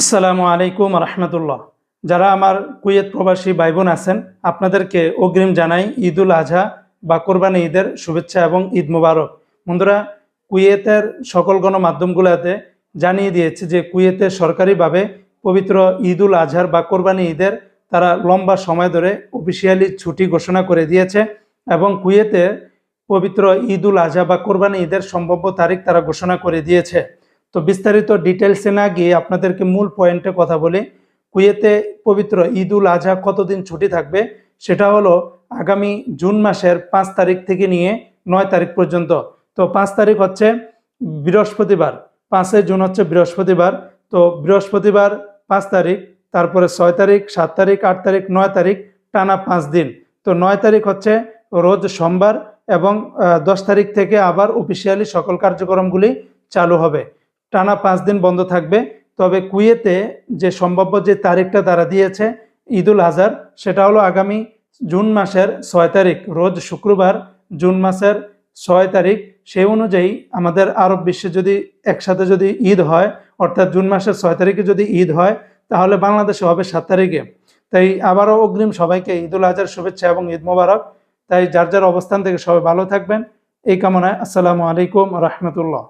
আসসালামু আলাইকুম রহমতুল্লাহ। যারা আমার কুয়েত প্রবাসী ভাই বোন আছেন, আপনাদেরকে অগ্রিম জানাই ঈদুল আজহা বা কোরবানি ঈদের শুভেচ্ছা এবং ঈদ মুবারক। বন্ধুরা, কুয়েতের সকল গণমাধ্যমগুলোতে জানিয়ে দিয়েছে যে কুয়েতে সরকারিভাবে পবিত্র ঈদুল আজহার বা কোরবানি ঈদের তারা লম্বা সময় ধরে অফিসিয়ালি ছুটি ঘোষণা করে দিয়েছে এবং কুয়েতে পবিত্র ঈদুল আজহা বা কোরবানি ঈদের সম্ভাব্য তারিখ তারা ঘোষণা করে দিয়েছে। তো বিস্তারিত ডিটেলসে না গিয়ে আপনাদেরকে মূল পয়েন্টে কথা বলি। কুয়েতে পবিত্র ঈদ উল আজহা কতদিন ছুটি থাকবে সেটা হলো আগামী জুন মাসের পাঁচ তারিখ থেকে নিয়ে নয় তারিখ পর্যন্ত। তো পাঁচ তারিখ হচ্ছে বৃহস্পতিবার পাঁচই জুন হচ্ছে বৃহস্পতিবার। তো বৃহস্পতিবার পাঁচ তারিখ, তারপরে ছয় তারিখ, সাত তারিখ, আট তারিখ, নয় তারিখ, টানা পাঁচ দিন। তো নয় তারিখ হচ্ছে রোজ সোমবার এবং দশ তারিখ থেকে আবার অফিসিয়ালি সকল কার্যক্রমগুলি চালু হবে। টানা পাঁচ দিন বন্ধ থাকবে। তবে কুয়েতে যে সম্ভাব্য যে তারিখটা তারা দিয়েছে, ঈদুল আজহার, সেটা হলো আগামী জুন মাসের ছয় তারিখ, রোজ শুক্রবার জুন মাসের ছয় তারিখ। সেই অনুযায়ী আমাদের আরব বিশ্বে যদি একসাথে যদি ঈদ হয়, অর্থাৎ জুন মাসের ছয় তারিখে যদি ঈদ হয়, তাহলে বাংলাদেশে হবে সাত তারিখে। তাই আবারও অগ্রিম সবাইকে ঈদুল আজহার শুভেচ্ছা এবং ঈদ মোবারক। তাই যার যার অবস্থান থেকে সবাই ভালো থাকবেন। এই কামনায় আসসালামু আলাইকুম রহমতুল্লাহ।